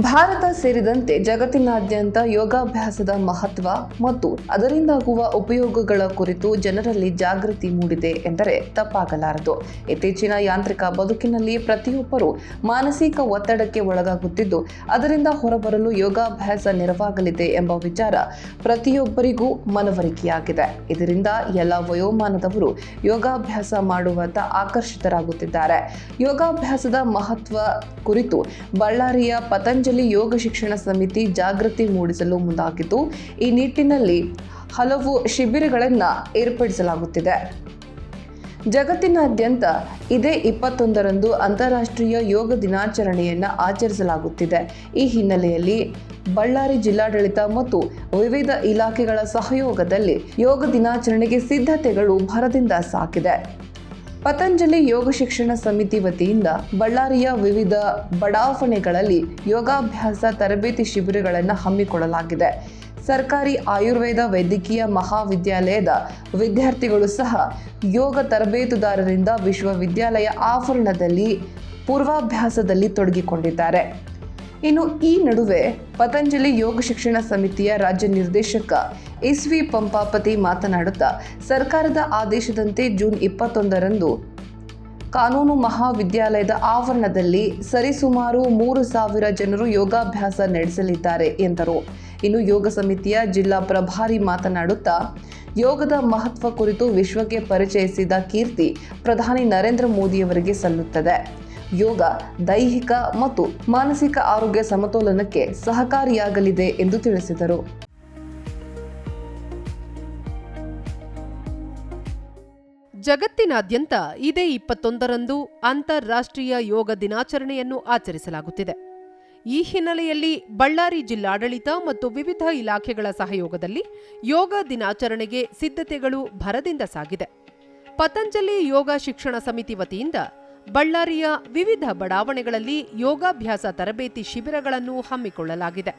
ಭಾರತ ಸೇರಿದಂತೆ ಜಗತ್ತಿನಾದ್ಯಂತ ಯೋಗಾಭ್ಯಾಸದ ಮಹತ್ವ ಮತ್ತು ಅದರಿಂದಾಗುವ ಉಪಯೋಗಗಳ ಕುರಿತು ಜನರಲ್ಲಿ ಜಾಗೃತಿ ಮೂಡಿದೆ ಎಂದರೆ ತಪ್ಪಾಗಲಾರದು. ಇತ್ತೀಚಿನ ಯಾಂತ್ರಿಕ ಬದುಕಿನಲ್ಲಿ ಪ್ರತಿಯೊಬ್ಬರೂ ಮಾನಸಿಕ ಒತ್ತಡಕ್ಕೆ ಒಳಗಾಗುತ್ತಿದ್ದು, ಅದರಿಂದ ಹೊರಬರಲು ಯೋಗಾಭ್ಯಾಸ ನೆರವಾಗಲಿದೆ ಎಂಬ ವಿಚಾರ ಪ್ರತಿಯೊಬ್ಬರಿಗೂ ಮನವರಿಕೆಯಾಗಿದೆ. ಇದರಿಂದ ಎಲ್ಲ ವಯೋಮಾನದವರು ಯೋಗಾಭ್ಯಾಸ ಮಾಡುವತ್ತ ಆಕರ್ಷಿತರಾಗುತ್ತಿದ್ದಾರೆ. ಯೋಗಾಭ್ಯಾಸದ ಮಹತ್ವ ಕುರಿತು ಬಳ್ಳಾರಿಯ ಪತಂಜಲಿ ಯೋಗ ಶಿಕ್ಷಣ ಸಮಿತಿ ಜಾಗೃತಿ ಮೂಡಿಸಲು ಮುಂದಾಗಿದ್ದು, ಈ ನಿಟ್ಟಿನಲ್ಲಿ ಹಲವು ಶಿಬಿರಗಳನ್ನು ಏರ್ಪಡಿಸಲಾಗುತ್ತಿದೆ. ಜಗತ್ತಿನಾದ್ಯಂತ ಇದೇ ಇಪ್ಪತ್ತೊಂದರಂದು ಅಂತಾರಾಷ್ಟ್ರೀಯ ಯೋಗ ದಿನಾಚರಣೆಯನ್ನು ಆಚರಿಸಲಾಗುತ್ತಿದೆ. ಈ ಹಿನ್ನೆಲೆಯಲ್ಲಿ ಬಳ್ಳಾರಿ ಜಿಲ್ಲಾಡಳಿತ ಮತ್ತು ವಿವಿಧ ಇಲಾಖೆಗಳ ಸಹಯೋಗದಲ್ಲಿ ಯೋಗ ದಿನಾಚರಣೆಗೆ ಸಿದ್ಧತೆಗಳು ಭರದಿಂದ ಸಾಗಿದೆ ಪತಂಜಲಿ ಯೋಗ ಶಿಕ್ಷಣ ಸಮಿತಿ ವತಿಯಿಂದ ಬಳ್ಳಾರಿಯ ವಿವಿಧ ಬಡಾವಣೆಗಳಲ್ಲಿ ಯೋಗಾಭ್ಯಾಸ ತರಬೇತಿ ಶಿಬಿರಗಳನ್ನು ಹಮ್ಮಿಕೊಳ್ಳಲಾಗಿದೆ. ಸರ್ಕಾರಿ ಆಯುರ್ವೇದ ವೈದ್ಯಕೀಯ ಮಹಾವಿದ್ಯಾಲಯದ ವಿದ್ಯಾರ್ಥಿಗಳು ಸಹ ಯೋಗ ತರಬೇತುದಾರರಿಂದ ವಿಶ್ವವಿದ್ಯಾಲಯ ಆವರಣದಲ್ಲಿ ಪೂರ್ವಾಭ್ಯಾಸದಲ್ಲಿ ತೊಡಗಿಕೊಂಡಿದ್ದಾರೆ. ಇನ್ನು ಈ ನಡುವೆ ಪತಂಜಲಿ ಯೋಗ ಶಿಕ್ಷಣ ಸಮಿತಿಯ ರಾಜ್ಯ ನಿರ್ದೇಶಕ ಎಸ್ ವಿ ಪಂಪಾಪತಿ ಮಾತನಾಡುತ್ತಾ, ಸರ್ಕಾರದ ಆದೇಶದಂತೆ ಜೂನ್ ಇಪ್ಪತ್ತೊಂದರಂದು ಕಾನೂನು ಮಹಾವಿದ್ಯಾಲಯದ ಆವರಣದಲ್ಲಿ ಸರಿಸುಮಾರು ಮೂರು ಸಾವಿರ ಜನರು ಯೋಗಾಭ್ಯಾಸ ನಡೆಸಲಿದ್ದಾರೆ ಎಂದರು. ಇನ್ನು ಯೋಗ ಸಮಿತಿಯ ಜಿಲ್ಲಾ ಪ್ರಭಾರಿ ಮಾತನಾಡುತ್ತಾ, ಯೋಗದ ಮಹತ್ವ ಕುರಿತು ವಿಶ್ವಕ್ಕೆ ಪರಿಚಯಿಸಿದ ಕೀರ್ತಿ ಪ್ರಧಾನಿ ನರೇಂದ್ರ ಮೋದಿಯವರಿಗೆ ಸಲ್ಲುತ್ತದೆ. ಯೋಗ, ದೈಹಿಕ ಮತ್ತು ಮಾನಸಿಕ ಆರೋಗ್ಯ ಸಮತೋಲನಕ್ಕೆ ಸಹಕಾರಿಯಾಗಲಿದೆ ಎಂದು ತಿಳಿಸಿದರು. ಜಗತ್ತಿನಾದ್ಯಂತ ಇದೇ ಇಪ್ಪತ್ತೊಂದರಂದು ಅಂತಾರಾಷ್ಟ್ರೀಯ ಯೋಗ ದಿನಾಚರಣೆಯನ್ನು ಆಚರಿಸಲಾಗುತ್ತಿದೆ. ಈ ಹಿನ್ನೆಲೆಯಲ್ಲಿ ಬಳ್ಳಾರಿ ಜಿಲ್ಲಾಡಳಿತ ಮತ್ತು ವಿವಿಧ ಇಲಾಖೆಗಳ ಸಹಯೋಗದಲ್ಲಿ ಯೋಗ ದಿನಾಚರಣೆಗೆ ಸಿದ್ಧತೆಗಳು ಭರದಿಂದ ಸಾಗಿದೆ. ಪತಂಜಲಿ ಯೋಗ ಶಿಕ್ಷಣ ಸಮಿತಿ ವತಿಯಿಂದ ಬಳ್ಳಾರಿಯ ವಿವಿಧ ಬಡಾವಣೆಗಳಲ್ಲಿ ಯೋಗಾಭ್ಯಾಸ ತರಬೇತಿ ಶಿಬಿರಗಳನ್ನು ಹಮ್ಮಿಕೊಳ್ಳಲಾಗಿದೆ.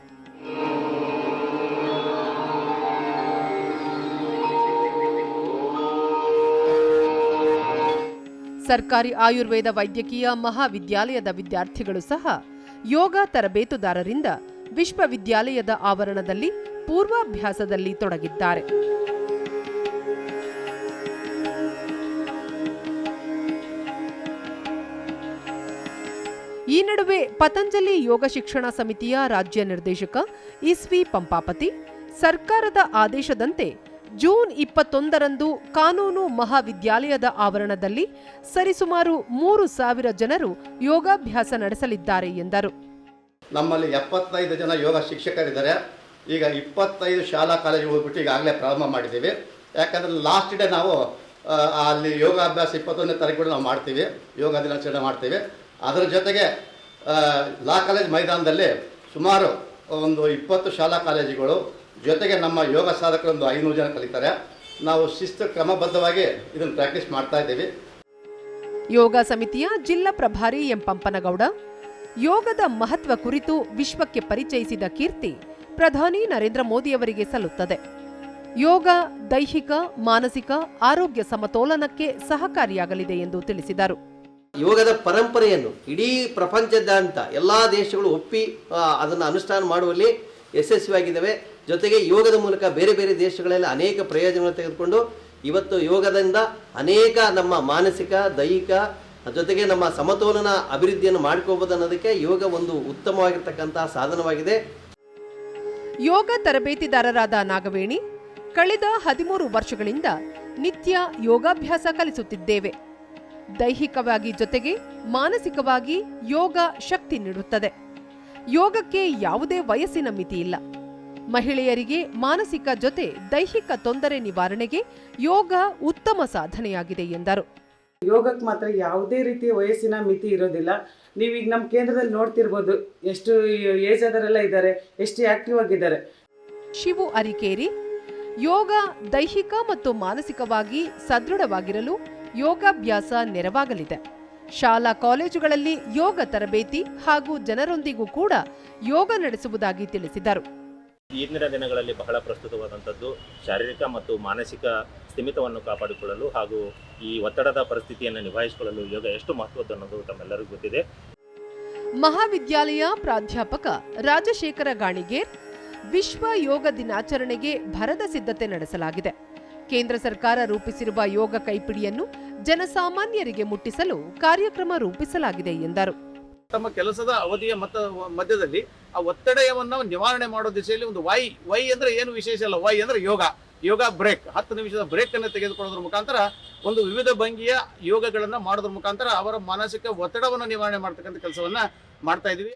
ಸರ್ಕಾರಿ ಆಯುರ್ವೇದ ವೈದ್ಯಕೀಯ ಮಹಾವಿದ್ಯಾಲಯದ ವಿದ್ಯಾರ್ಥಿಗಳು ಸಹ ಯೋಗ ತರಬೇತುದಾರರಿಂದ ವಿಶ್ವವಿದ್ಯಾಲಯದ ಆವರಣದಲ್ಲಿ ಪೂರ್ವಾಭ್ಯಾಸದಲ್ಲಿ ತೊಡಗಿದ್ದಾರೆ. ಈ ನಡುವೆ ಪತಂಜಲಿ ಯೋಗ ಶಿಕ್ಷಣ ಸಮಿತಿಯ ರಾಜ್ಯ ನಿರ್ದೇಶಕ ಇಸ್ವಿ ಪಂಪಾಪತಿ, ಸರ್ಕಾರದ ಆದೇಶದಂತೆ ಜೂನ್ ಇಪ್ಪತ್ತೊಂದರಂದು ಕಾನೂನು ಮಹಾವಿದ್ಯಾಲಯದ ಆವರಣದಲ್ಲಿ ಸರಿಸುಮಾರು ಮೂರು ಸಾವಿರ ಜನರು ಯೋಗಾಭ್ಯಾಸ ನಡೆಸಲಿದ್ದಾರೆ ಎಂದರು. ನಮ್ಮಲ್ಲಿ ಎಪ್ಪತ್ತೈದು ಜನ ಯೋಗ ಶಿಕ್ಷಕರಿದ್ದಾರೆ. ಈಗ ಇಪ್ಪತ್ತೈದು ಶಾಲಾ ಕಾಲೇಜಿಗೆ ಹೋಗ್ಬಿಟ್ಟು ಈಗಾಗಲೇ ಪ್ರಾರಂಭ ಮಾಡಿದ್ದೀವಿ. ಯಾಕಂದ್ರೆ ಲಾಸ್ಟ್ ಡೇ ನಾವು ಅಲ್ಲಿ ಯೋಗಾಭ್ಯಾಸ ಇಪ್ಪತ್ತೊಂದನೇ ತಾರೀಕು ನಾವು ಮಾಡ್ತೀವಿ. ಯೋಗ ದಿನಾಚರಣೆ ಮಾಡ್ತೀವಿ. ಅದರ ಜೊತೆಗೆ ಲಾ ಕಾಲೇಜ್ ಮೈದಾನದಲ್ಲಿ ಸುಮಾರು ಒಂದು ಇಪ್ಪತ್ತು ಶಾಲಾ ಕಾಲೇಜುಗಳು, ಜೊತೆಗೆ ನಮ್ಮ ಯೋಗ ಸಾಧಕರು ಒಂದು ಐನೂರು ಜನ ಕಲಿತಾರೆ. ನಾವು ಶಿಸ್ತು ಕ್ರಮಬದ್ಧವಾಗಿ ಇದನ್ನು ಪ್ರಾಕ್ಟೀಸ್ ಮಾಡ್ತಾ ಇದ್ದೀವಿ. ಯೋಗ ಸಮಿತಿಯ ಜಿಲ್ಲಾ ಪ್ರಭಾರಿ ಎಂ ಪಂಪನಗೌಡ, ಯೋಗದ ಮಹತ್ವ ಕುರಿತು ವಿಶ್ವಕ್ಕೆ ಪರಿಚಯಿಸಿದ ಕೀರ್ತಿ ಪ್ರಧಾನಿ ನರೇಂದ್ರ ಮೋದಿಯವರಿಗೆ ಸಲ್ಲುತ್ತದೆ. ಯೋಗ ದೈಹಿಕ, ಮಾನಸಿಕ, ಆರೋಗ್ಯ ಸಮತೋಲನಕ್ಕೆ ಸಹಕಾರಿಯಾಗಲಿದೆ ಎಂದು ತಿಳಿಸಿದರು. ಯೋಗದ ಪರಂಪರೆಯನ್ನು ಇಡೀ ಪ್ರಪಂಚದಾದ್ಯಂತ ಎಲ್ಲ ದೇಶಗಳು ಒಪ್ಪಿ ಅದನ್ನು ಅನುಷ್ಠಾನ ಮಾಡುವಲ್ಲಿ ಯಶಸ್ವಿಯಾಗಿದ್ದಾವೆ. ಜೊತೆಗೆ ಯೋಗದ ಮೂಲಕ ಬೇರೆ ಬೇರೆ ದೇಶಗಳಲ್ಲಿ ಅನೇಕ ಪ್ರಯೋಜನಗಳನ್ನು ತೆಗೆದುಕೊಂಡು ಇವತ್ತು ಯೋಗದಿಂದ ಅನೇಕ ನಮ್ಮ ಮಾನಸಿಕ, ದೈಹಿಕ, ಜೊತೆಗೆ ನಮ್ಮ ಸಮತೋಲನ ಅಭಿವೃದ್ಧಿಯನ್ನು ಮಾಡ್ಕೋಬೋದು ಅನ್ನೋದಕ್ಕೆ ಯೋಗ ಒಂದು ಉತ್ತಮವಾಗಿರ್ತಕ್ಕಂತಹ ಸಾಧನವಾಗಿದೆ. ಯೋಗ ತರಬೇತಿದಾರರಾದ ನಾಗವೇಣಿ, ಕಳೆದ ಹದಿಮೂರು ವರ್ಷಗಳಿಂದ ನಿತ್ಯ ಯೋಗಾಭ್ಯಾಸ ಕಲಿಸುತ್ತಿದ್ದೇವೆ. ದೈಹಿಕವಾಗಿ ಜೊತೆಗೆ ಮಾನಸಿಕವಾಗಿ ಯೋಗ ಶಕ್ತಿ ನೀಡುತ್ತದೆ. ಯೋಗಕ್ಕೆ ಯಾವುದೇ ವಯಸ್ಸಿನ ಮಿತಿ ಇಲ್ಲ. ಮಹಿಳೆಯರಿಗೆ ಮಾನಸಿಕ ಜೊತೆ ದೈಹಿಕ ತೊಂದರೆ ನಿವಾರಣೆಗೆ ಯೋಗ ಉತ್ತಮ ಸಾಧನೆಯಾಗಿದೆ ಎಂದರು. ಯೋಗಕ್ಕೆ ಮಾತ್ರ ಯಾವುದೇ ರೀತಿಯ ವಯಸ್ಸಿನ ಮಿತಿ ಇರೋದಿಲ್ಲ. ನೀವೀಗ ನಮ್ಮ ಕೇಂದ್ರದಲ್ಲಿ ನೋಡ್ತಿರ್ಬೋದು ಎಷ್ಟು ಏಜ್ ಆದರೆಲ್ಲ ಇದ್ದಾರೆ ಎಷ್ಟು ಆಕ್ಟಿವ್ ಆಗಿದ್ದಾರೆ. ಶಿವು ಅರಿಕೇರಿ ಯೋಗ ದೈಹಿಕ ಮತ್ತು ಮಾನಸಿಕವಾಗಿ ಸದೃಢವಾಗಿರಲು ಯೋಗಾಭ್ಯಾಸ ನೆರವಾಗಲಿದೆ. ಶಾಲಾ ಕಾಲೇಜುಗಳಲ್ಲಿ ಯೋಗ ತರಬೇತಿ ಹಾಗೂ ಜನರೊಂದಿಗೂ ಕೂಡ ಯೋಗ ನಡೆಸುವುದಾಗಿ ತಿಳಿಸಿದರು. ಇಂದಿನ ದಿನಗಳಲ್ಲಿ ಬಹಳ ಪ್ರಸ್ತುತವಾದಂಥದ್ದು ಶಾರೀರಿಕ ಮತ್ತು ಮಾನಸಿಕ ಸ್ಥಿಮಿತವನ್ನು ಕಾಪಾಡಿಕೊಳ್ಳಲು ಹಾಗೂ ಈ ಒತ್ತಡದ ಪರಿಸ್ಥಿತಿಯನ್ನು ನಿಭಾಯಿಸಿಕೊಳ್ಳಲು ಯೋಗ ಎಷ್ಟು ಮಹತ್ವದ್ದು ಅನ್ನೋದು ತಮ್ಮೆಲ್ಲರಿಗೂ ಗೊತ್ತಿದೆ. ಮಹಾವಿದ್ಯಾಲಯ ಪ್ರಾಧ್ಯಾಪಕ ರಾಜಶೇಖರ ಗಾಣಿಗೇರ್ ವಿಶ್ವ ಯೋಗ ದಿನಾಚರಣೆಗೆ ಭರದ ಸಿದ್ಧತೆ ನಡೆಸಲಾಗಿದೆ. ಕೇಂದ್ರ ಸರ್ಕಾರ ರೂಪಿಸಿರುವ ಯೋಗ ಕೈಪಿಡಿಯನ್ನು ಜನಸಾಮಾನ್ಯರಿಗೆ ಮುಟ್ಟಿಸಲು ಕಾರ್ಯಕ್ರಮ ರೂಪಿಸಲಾಗಿದೆ ಎಂದರು. ತಮ್ಮ ಕೆಲಸದ ಅವಧಿಯ ಮಧ್ಯದಲ್ಲಿ ಆ ಒತ್ತಡವನ್ನು ನಿವಾರಣೆ ಮಾಡೋ ದಿಶೆಯಲ್ಲಿ ಒಂದು ವೈ ವೈ ಅಂದ್ರೆ ಏನು ವಿಶೇಷ ಅಲ್ಲ? ವೈ ಅಂದ್ರೆ ಯೋಗ. ಯೋಗ ಬ್ರೇಕ್. ಹತ್ತು ನಿಮಿಷದ ಬ್ರೇಕ್ ಅನ್ನು ತೆಗೆದುಕೊಳ್ಳೋದ್ರ ಮುಖಾಂತರ ಒಂದು ವಿವಿಧ ಭಂಗಿಯ ಯೋಗಗಳನ್ನು ಮಾಡೋದ್ರ ಮುಖಾಂತರ ಅವರ ಮಾನಸಿಕ ಒತ್ತಡವನ್ನು ನಿವಾರಣೆ ಮಾಡ್ತಕ್ಕಂಥ ಕೆಲಸವನ್ನ ಮಾಡ್ತಾ ಇದೀವಿ